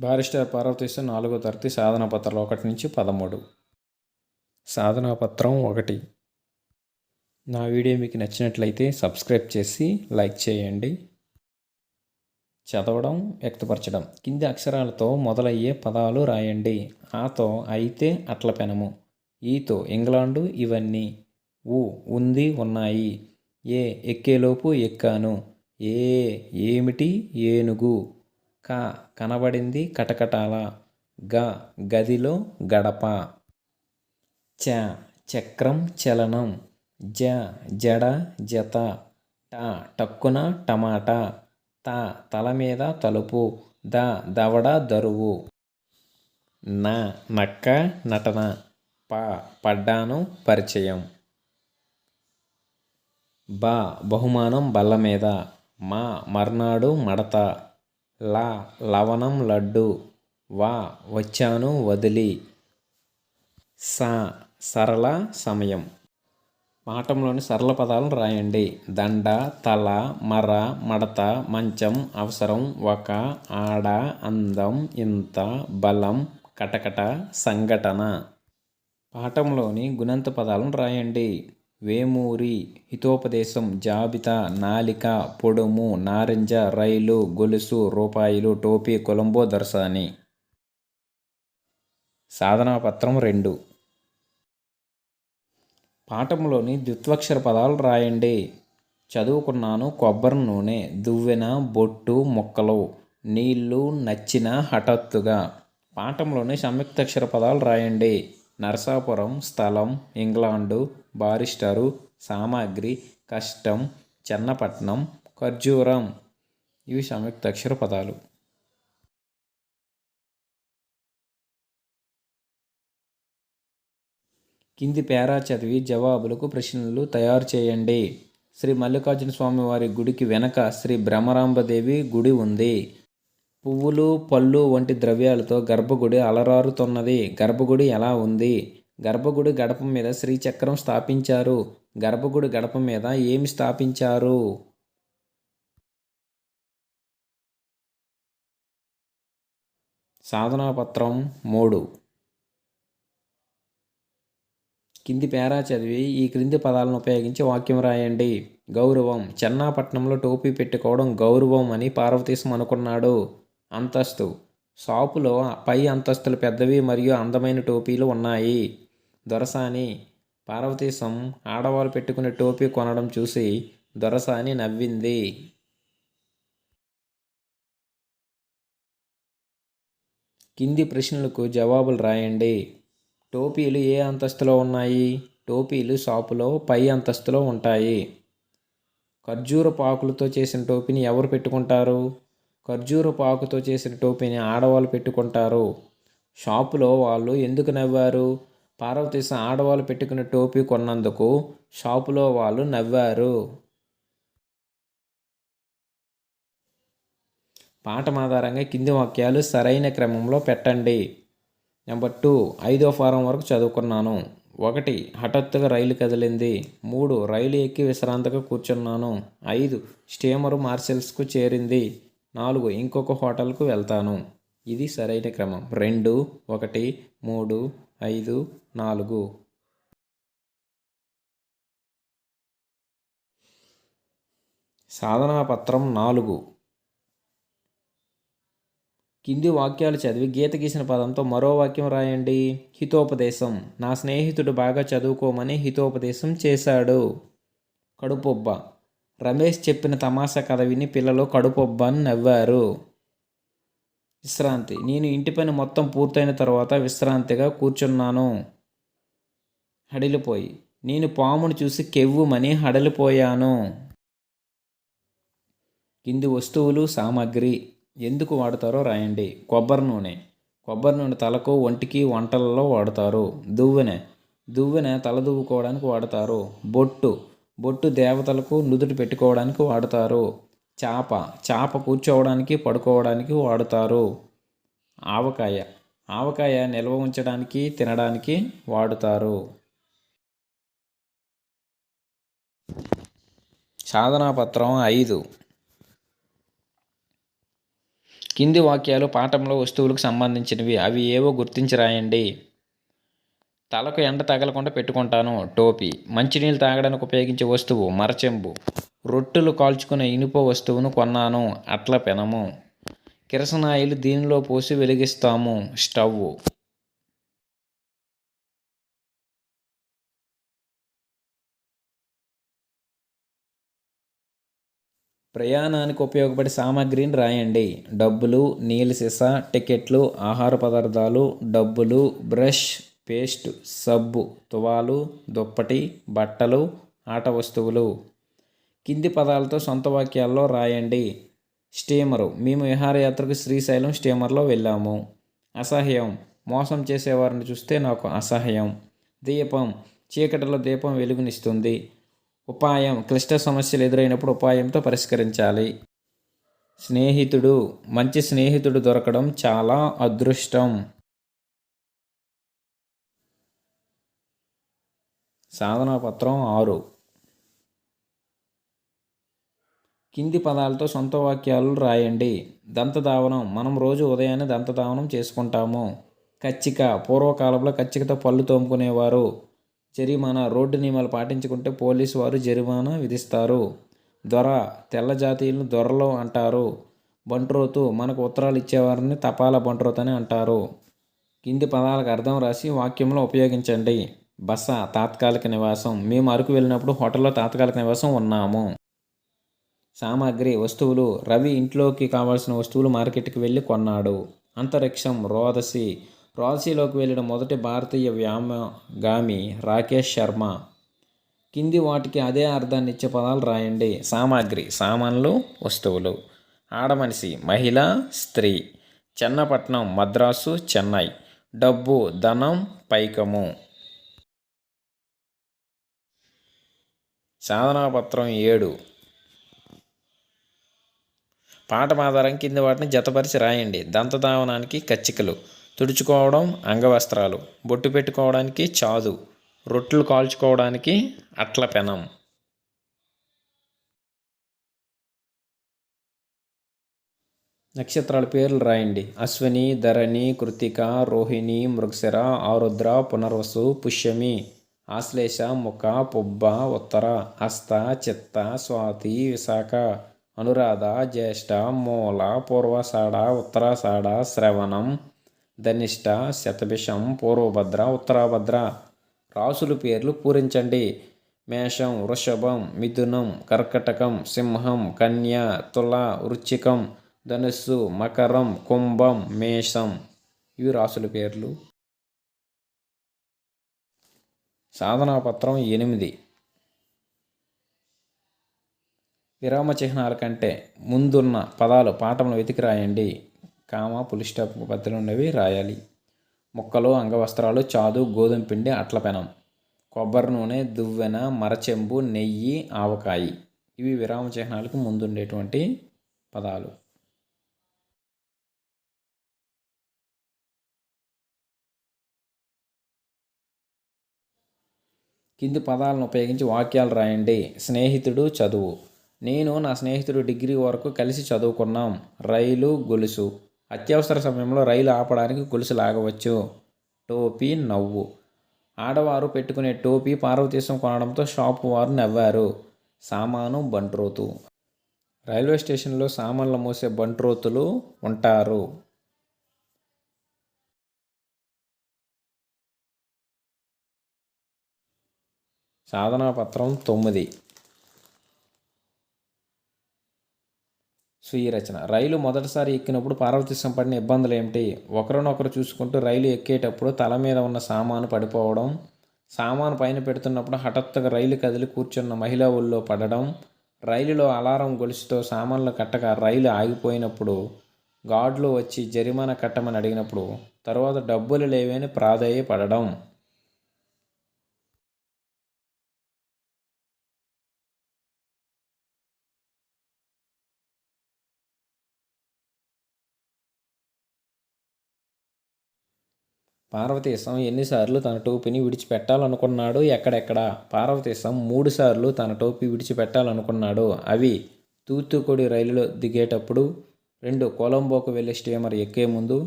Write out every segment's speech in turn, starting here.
Barrister Parvateesam నాలుగో తరగతి సాధన పత్రాలు ఒకటి నుంచి పదమూడు. సాధనా పత్రం ఒకటి. నా వీడియో మీకు నచ్చినట్లయితే సబ్స్క్రైబ్ చేసి లైక్ చేయండి. చదవడం వ్యక్తపరచడం. కింది అక్షరాలతో మొదలయ్యే పదాలు రాయండి. ఆతో అయితే అట్ల పెనము. ఈతో ఇంగ్లాండు ఇవన్నీ. ఊ ఉంది ఉన్నాయి. ఏ ఎక్కేలోపు ఎక్కాను. ఏ ఏమిటి ఏనుగు. క కనబడింది కటకటాల. గ గదిలో గడప. చ చక్రం చలనం. జ జడ జత. ట టక్కున టమాటా. త తల మీద తలుపు. ద దవడ దరువు. న నక్క నటన. ప పడ్డాను పరిచయం. బ బహుమానం బల్ల మీద. మా మర్నాడు మడత. లా లవణం లడ్డు వా వచ్చాను వదిలి. సా సరళ సమయం. పాఠంలోని సరళ పదాలను రాయండి. దండ తల మర మడత మంచం అవసరం ఒక ఆడ అందం ఇంత బలం కటకట సంఘటన. పాఠంలోని గుణంత పదాలను రాయండి. వేమూరి హితోపదేశం జాబితా నాలిక పొడుము నారింజ రైలు గొలుసు రూపాయిలు టోపీ కొలంబో దర్శాని. సాధనా పత్రం రెండు. పాఠంలోని ద్విత్వక్షర పదాలు రాయండి. చదువుకున్నాను కొబ్బరి నూనె దువ్వెన బొట్టు మొక్కలు నీళ్ళు నచ్చిన హఠాత్తుగా. పాఠంలోని సంయుక్తాక్షర పదాలు రాయండి. నరసాపురం స్థలం ఇంగ్లాండు బారిస్టరు సామాగ్రి కష్టం చెన్నపట్నం ఖర్జూరం. ఇవి సంయుక్తాక్షర పదాలు. కింది పేరా చదివి జవాబులకు ప్రశ్నలు తయారు చేయండి. శ్రీ మల్లికార్జున స్వామి వారి గుడికి వెనక శ్రీ బ్రహ్మరాంబదేవి గుడి ఉంది. పువ్వులు పళ్ళు వంటి ద్రవ్యాలతో గర్భగుడి అలరారుతున్నది. గర్భగుడి ఎలా ఉంది? గర్భగుడి గడప మీద శ్రీచక్రం స్థాపించారు. గర్భగుడి గడప మీద ఏమి స్థాపించారు? సాధనాపత్రం మూడు. కింది పేరా చదివి ఈ క్రింది పదాలను ఉపయోగించి వాక్యం రాయండి. గౌరవం. చెన్నాపట్నంలో టోపీ పెట్టుకోవడం గౌరవం అని పార్వతీశం అనుకున్నాడు. అంతస్తు. షాపులో పై అంతస్తులు పెద్దవి మరియు అందమైన టోపీలు ఉన్నాయి. దొరసాని పార్వతీశం ఆడవాళ్ళు పెట్టుకునే టోపీ కొనడం చూసి దొరసాని నవ్వింది. కింది ప్రశ్నలకు జవాబులు రాయండి. టోపీలు ఏ అంతస్తులో ఉన్నాయి? టోపీలు షాపులో పై అంతస్తులో ఉంటాయి. ఖర్జూర పాకులతో చేసిన టోపీని ఎవరు పెట్టుకుంటారు? ఖర్జూరపు పాకుతో చేసిన టోపీని ఆడవాళ్ళు పెట్టుకుంటారు. షాపులో వాళ్ళు ఎందుకు నవ్వారు? పార్వతీశ ఆడవాళ్ళు పెట్టుకున్న టోపీ కొన్నందుకు షాపులో వాళ్ళు నవ్వారు. పాఠం ఆధారంగా కింది వాక్యాలు సరైన క్రమంలో పెట్టండి. నెంబర్ టూ ఐదో ఫారం వరకు చదువుకున్నాను. ఒకటి హఠాత్తుగా రైలు కదిలింది. మూడు రైలు ఎక్కి విశ్రాంతిగా కూర్చున్నాను. ఐదు స్టీమరు మార్షల్స్కు చేరింది. నాలుగు ఇంకొక హోటల్కు వెళ్తాను. ఇది సరైన క్రమం. రెండు ఒకటి మూడు ఐదు నాలుగు. సాధనా పత్రం నాలుగు. కింది వాక్యాలు చదివి గీత గీసిన పదంతో మరో వాక్యం రాయండి. హితోపదేశం. నా స్నేహితుడు బాగా చదువుకోమని హితోపదేశం చేశాడు. కడుపుబ్బ. రమేష్ చెప్పిన తమాషా కథ విని పిల్లలు కడుపొబ్బని నవ్వారు. విశ్రాంతి. నేను ఇంటి పని మొత్తం పూర్తయిన తర్వాత విశ్రాంతిగా కూర్చున్నాను. హడిలిపోయి. నేను పామును చూసి కెవ్వుమని హడలిపోయాను. కింది వస్తువులు సామాగ్రి ఎందుకు వాడతారో రాయండి. కొబ్బరి నూనె. కొబ్బరి నూనె తలకు ఒంటికి వంటలలో వాడతారు. దువ్వెన. దువ్వెన తల దువ్వుకోవడానికి వాడతారు. బొట్టు. బొట్టు దేవతలకు నుదుటి పెట్టుకోవడానికి వాడతారు. చాప చాప కూర్చోవడానికి పడుకోవడానికి వాడుతారు. ఆవకాయ ఆవకాయ నిల్వ ఉంచడానికి తినడానికి వాడుతారు. సాధనాపత్రం ఐదు. కింది వాక్యాలు పాఠంలో వస్తువులకు సంబంధించినవి. అవి ఏవో గుర్తించి రాయండి. తలకు ఎండ తగలకుండా పెట్టుకుంటాను టోపీ. మంచినీళ్ళు తాగడానికి ఉపయోగించే వస్తువు మరచెంబు. రొట్టెలు కాల్చుకునే ఇనుప వస్తువును కొన్నాను అట్ల పెనము. కిరసనాయిలు దీనిలో పోసి వెలిగిస్తాము స్టవ్ ప్రయాణానికి ఉపయోగపడే సామాగ్రిని రాయండి. డబ్బులు నీళ్ళ సీసా టికెట్లు ఆహార పదార్థాలు డబ్బులు బ్రష్ పేస్ట్ సబ్బు తువాలు దుప్పటి బట్టలు ఆట వస్తువులు. కింది పదాలతో సొంత వాక్యాల్లో రాయండి. స్టీమరు. మేము విహారయాత్రకు శ్రీశైలం స్టీమర్లో వెళ్ళాము. అసహ్యం. మోసం చేసేవారిని చూస్తే నాకు అసహ్యం. దీపం. చీకటిలో దీపం వెలుగునిస్తుంది. ఉపాయం. క్లిష్ట సమస్యలు ఎదురైనప్పుడు ఉపాయంతో పరిష్కరించాలి. స్నేహితుడు. మంచి స్నేహితుడు దొరకడం చాలా అదృష్టం. సాధనా పత్రం ఆరు. కింది పదాలతో సొంత వాక్యాలు రాయండి. దంతధావనం మనం రోజు ఉదయాన్నే దంతధావనం చేసుకుంటాము. కచ్చిక పూర్వకాలంలో కచ్చికతో పళ్ళు తోముకునేవారు. జరిమానా రోడ్డు నియమాలు పాటించుకుంటే పోలీసు వారు జరిమానా విధిస్తారు. దొర తెల్ల జాతీయులను దొరలు అంటారు. బంట్రోతు మనకు ఉత్తరాలు ఇచ్చేవారిని తపాలా బంట్రోత్ అని అంటారు. కింది పదాలకు అర్థం రాసి వాక్యంలో ఉపయోగించండి. బస తాత్కాలిక నివాసం. మేము అరకు వెళ్ళినప్పుడు హోటల్లో తాత్కాలిక నివాసం ఉన్నాము. సామాగ్రి వస్తువులు రవి ఇంట్లోకి కావాల్సిన వస్తువులు మార్కెట్కి వెళ్ళి కొన్నాడు. అంతరిక్షం రోదసి రోదసిలోకి వెళ్ళిన మొదటి భారతీయ వ్యామగామి రాకేష్ శర్మ. కింది వాటికి అదే అర్థాన్ని ఇచ్చే పదాలు రాయండి. సామాగ్రి సామాన్లు వస్తువులు. ఆడమనిషి మహిళ స్త్రీ. చెన్నపట్నం మద్రాసు చెన్నై. డబ్బు ధనం పైకము. సాధనాపత్రం ఏడు. పాఠం ఆధారం కింద వాటిని జతపరిచి రాయండి. దంతధావనానికి కచ్చికలు తుడుచుకోవడం అంగవస్త్రాలు బొట్టు పెట్టుకోవడానికి చాదు రొట్టెలు కాల్చుకోవడానికి అట్ల పెనం. నక్షత్రాల పేర్లు రాయండి. అశ్విని ధరణి కృతిక రోహిణి మృగశిర ఆరుద్ర పునర్వసు పుష్యమి. ఆశ్లేష ముఖ పుబ్బ ఉత్తర హస్త చిత్త స్వాతి విశాఖ అనురాధ జ్యేష్ఠ మూల పూర్వసాడ ఉత్తరాషాఢ శ్రవణం ధనిష్ట శతభిషం పూర్వభద్ర ఉత్తరాభద్ర. రాసుల పేర్లు పూరించండి. మేషం వృషభం మిథునం కర్కటకం సింహం కన్య తుల వృచ్చికం ధనుస్సు మకరం కుంభం మేషం. ఇవి రాసుల పేర్లు. సాధనాపత్రం ఎనిమిది. విరామ చిహ్నాల కంటే ముందున్న పదాలు పాఠంలో వెతికి రాయండి. కామ పులిస్టాప్ పద్ధతిలో ఉండేవి రాయాలి. ముక్కలు అంగవస్త్రాలు చాదు గోధుమ పిండి అట్ల పెనం. కొబ్బరి నూనె దువ్వెన మరచెంబు నెయ్యి ఆవకాయి. ఇవి విరామ చిహ్నాలకు ముందుండేటువంటి పదాలు. కింది పదాలను ఉపయోగించి వాక్యాలు రాయండి. స్నేహితుడు చదువు. నేను నా స్నేహితుడు డిగ్రీ వరకు కలిసి చదువుకున్నాం. రైలు గొలుసు. అత్యవసర సమయంలో రైలు ఆపడానికి గొలుసు లాగవచ్చు. టోపీ నవ్వు. ఆడవారు పెట్టుకునే టోపీ పార్వతీశం కొనడంతో షాపు వారు నవ్వారు. సామాను బంట్రోతు. రైల్వే స్టేషన్లో సామాన్లు మోసే బంట్రోతులు ఉంటారు. సాధనా పత్రం తొమ్మిది. స్వీయ రచన రైలు మొదటిసారి ఎక్కినప్పుడు పార్వతీశం పడిన ఇబ్బందులు ఏమిటి? ఒకరినొకరు చూసుకుంటూ రైలు ఎక్కేటప్పుడు తల మీద ఉన్న సామాను పడిపోవడం సామాను పైన పెడుతున్నప్పుడు హఠాత్తుగా రైలు కదిలి కూర్చున్న మహిళ ఒళ్ళో పడడం రైలులో అలారం గొలుసుతో సామాన్లు కట్టక రైలు ఆగిపోయినప్పుడు గాడ్లు వచ్చి జరిమానా కట్టమని అడిగినప్పుడు తర్వాత డబ్బులు లేవని ప్రాధేయపడడం. పార్వతీశం ఎన్నిసార్లు తన టోపీని విడిచిపెట్టాలనుకున్నాడు ఎక్కడెక్కడ. పార్వతీశం మూడుసార్లు తన టోపీ విడిచిపెట్టాలనుకున్నాడు. అవి తూత్తుకుడి రైలులో దిగేటప్పుడు రెండు కొలంబోకు వెళ్ళే స్టీమర్ ఎక్కే ముందు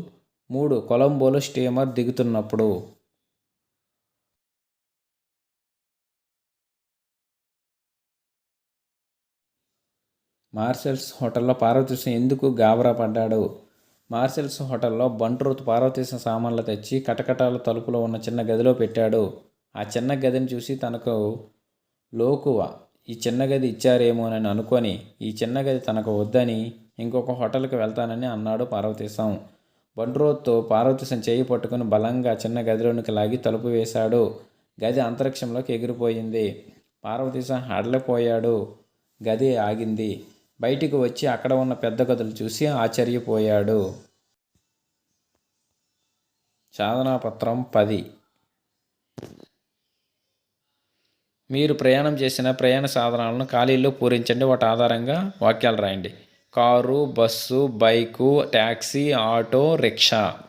మూడు కొలంబోలో స్టీమర్ దిగుతున్నప్పుడు. మార్షల్స్ హోటల్లో పార్వతీశం ఎందుకు గాబరా పడ్డాడు మార్షల్స్ హోటల్లో బంట్రోత్ పార్వతీశం సామాన్లు తెచ్చి కటకటాల తలుపులో ఉన్న చిన్న గదిలో పెట్టాడు. ఆ చిన్న గదిని చూసి తనకు లోకువ ఈ చిన్న గది ఇచ్చారేమోనని అనుకొని ఈ చిన్న గది తనకు వద్దని ఇంకొక హోటల్కి వెళ్తానని అన్నాడు పార్వతీశం. బండ్రోత్తో పార్వతీశం చేయి పట్టుకుని బలంగా చిన్న గదిలోనికి లాగి తలుపు వేశాడు. గది అంతరిక్షంలోకి ఎగిరిపోయింది. పార్వతీశం హడలిపోయాడు. గది ఆగింది. బయటికి వచ్చి అక్కడ ఉన్న పెద్ద గదులు చూసి ఆశ్చర్యపోయాడు. సాధనాపత్రం పది. మీరు ప్రయాణం చేసిన ప్రయాణ సాధనాలను ఖాళీల్లో పూరించండి. వాటి ఆధారంగా వాక్యాలు రాయండి. Car bus bike taxi auto rickshaw.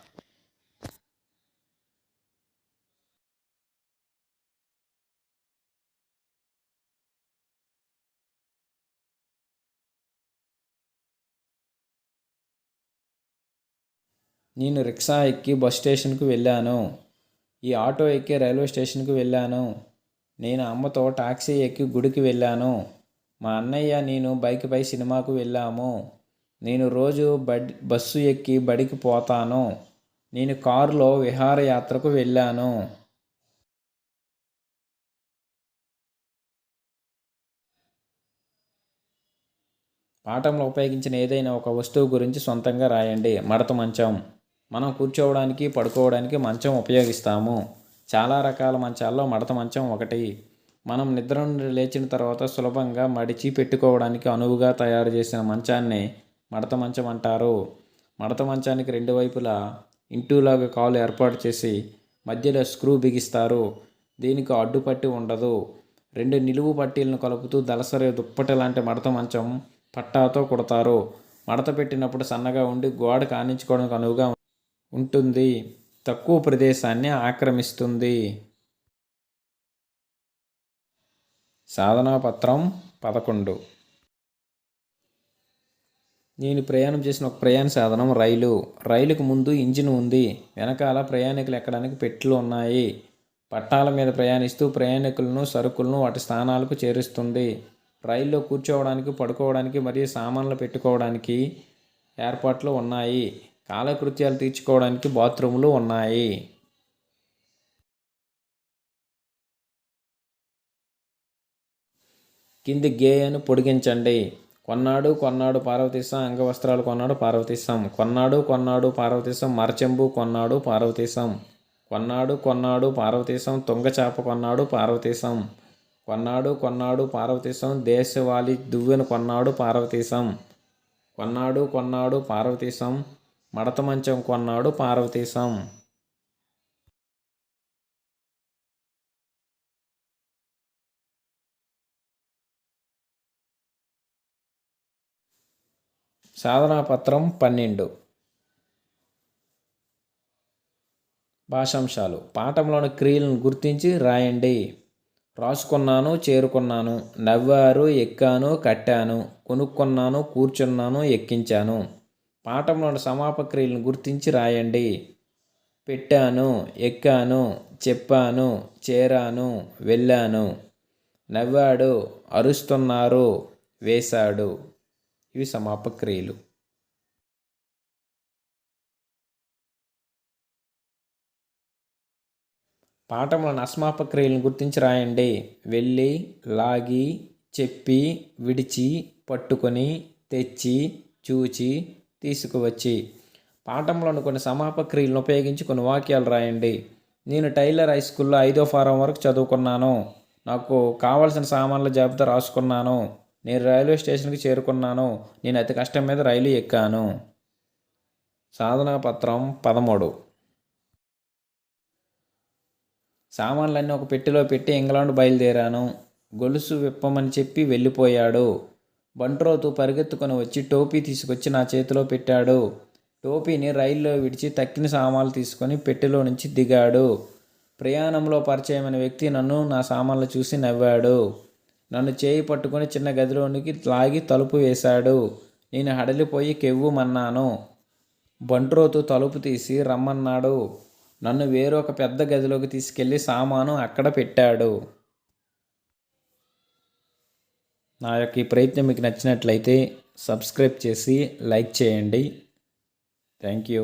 నేను రిక్షా ఎక్కి బస్ స్టేషన్కి వెళ్ళాను. ఈ ఆటో ఎక్కి రైల్వే స్టేషన్కి వెళ్ళాను. నేను అమ్మతో టాక్సీ ఎక్కి గుడికి వెళ్ళాను. మా అన్నయ్య నేను బైక్పై సినిమాకు వెళ్ళాము. నేను రోజు బడ్ బస్సు ఎక్కి బడికి పోతాను. నేను కారులో విహారయాత్రకు వెళ్ళాను. పాఠంలో ఉపయోగించిన ఏదైనా ఒక వస్తువు గురించి సొంతంగా రాయండి. మడత మంచం. మనం కూర్చోవడానికి పడుకోవడానికి మంచం ఉపయోగిస్తాము. చాలా రకాల మంచాల్లో మడత మంచం ఒకటి. మనం నిద్ర నుండి లేచిన తర్వాత సులభంగా మడిచి పెట్టుకోవడానికి అనువుగా తయారు చేసిన మంచాన్ని మడత మంచం అంటారు. మడత మంచానికి రెండు వైపులా ఇంటూలాగా కాలు ఏర్పాటు చేసి మధ్యలో స్క్రూ బిగిస్తారు. దీనికి అడ్డుపట్టి ఉండదు. రెండు నిలువు పట్టీలను కలుపుతూ దలసరి దుప్పటి లాంటి మడత మంచం పట్టాతో కుడతారు. మడత పెట్టినప్పుడు సన్నగా ఉండి గోడ కానించుకోవడానికి అనువుగా ఉంటుంది. తక్కువ ప్రదేశాన్ని ఆక్రమిస్తుంది. సాధనాపత్రం పదకొండు. నేను ప్రయాణం చేసిన ఒక ప్రయాణ సాధనం రైలు. రైలుకు ముందు ఇంజిన్ ఉంది. వెనకాల ప్రయాణికులు ఎక్కడానికి పెట్లు ఉన్నాయి. పట్టాల మీద ప్రయాణిస్తూ ప్రయాణికులను సరుకులను వాటి స్థానాలకు చేరుస్తుంది. రైల్లో కూర్చోవడానికి పడుకోవడానికి మరియు సామాన్లు పెట్టుకోవడానికి ఏర్పాట్లు ఉన్నాయి. కాలకృత్యాలు తీర్చుకోవడానికి బాత్రూములు ఉన్నాయి. కింది గేయను పొడిగించండి. కొన్నాడు కొన్నాడు పార్వతీశం అంగవస్త్రాలు కొన్నాడు పార్వతీశం కొన్నాడు కొన్నాడు పార్వతీశం మరచెంబు కొన్నాడు పార్వతీశం కొన్నాడు కొన్నాడు పార్వతీశం తుంగచాప కొన్నాడు పార్వతీశం కొన్నాడు కొన్నాడు పార్వతీశం దేశవాళి దువ్వెను కొన్నాడు పార్వతీశం కొన్నాడు కొన్నాడు పార్వతీశం మడత మంచం కొన్నాడు పార్వతీశం. సాధనాపత్రం పన్నెండు. భాషాంశాలు. పాఠంలోని క్రియలను గుర్తించి రాయండి. రాసుకున్నాను చేరుకున్నాను. నవ్వారు ఎక్కాను కట్టాను. కొనుక్కున్నాను కూర్చున్నాను ఎక్కించాను. పాఠంలోని సమాపక్రియలను గుర్తించి రాయండి. పెట్టాను ఎక్కాను చెప్పాను చేరాను వెళ్ళాను. నవ్వాడు అరుస్తున్నారు వేశాడు. ఇవి సమాపక్రియలు పాఠంలోని అస్మాపక్రియలను గుర్తించి రాయండి. వెళ్ళి లాగి చెప్పి విడిచి పట్టుకొని తెచ్చి చూచి తీసుకువచ్చి పాఠంలోని కొన్ని సమాపక్రియలను ఉపయోగించి కొన్ని వాక్యాలు రాయండి. నేను టైలర్ హై స్కూల్లో ఐదో ఫారం వరకు చదువుకున్నాను. నాకు కావాల్సిన సామాన్ల జాబితా రాసుకున్నాను. నేను రైల్వే స్టేషన్కి చేరుకున్నాను. నేను అతి కష్టం మీద రైలు ఎక్కాను. సాధనా పత్రం పదమూడు. సామాన్లన్నీ ఒక పెట్టెలో పెట్టి ఇంగ్లాండ్ బయలుదేరాను. గొలుసు విప్పమని చెప్పి వెళ్ళిపోయాడు. బంట్రోతు పరిగెత్తుకొని వచ్చి టోపీ తీసుకొచ్చి నా చేతిలో పెట్టాడు. టోపీని రైల్లో విడిచి తక్కిన సామాన్లు తీసుకొని పెట్టెలో నుంచి దిగాడు. ప్రయాణంలో పరిచయమైన వ్యక్తి నన్ను నా సామాన్లు చూసి నవ్వాడు. నన్ను చేయి పట్టుకొని చిన్న గదిలోనికి లాగి తలుపు వేశాడు. నేను హడలిపోయి కెవ్వుమన్నాను బంట్రోతు తలుపు తీసి రమ్మన్నాడు. నన్ను వేరొక పెద్ద గదిలోకి తీసుకెళ్ళి సామాను అక్కడ పెట్టాడు. నా యొక్క ఈ ప్రయత్నం మీకు నచ్చినట్లయితే సబ్స్క్రైబ్ చేసి లైక్ చేయండి. Thank you.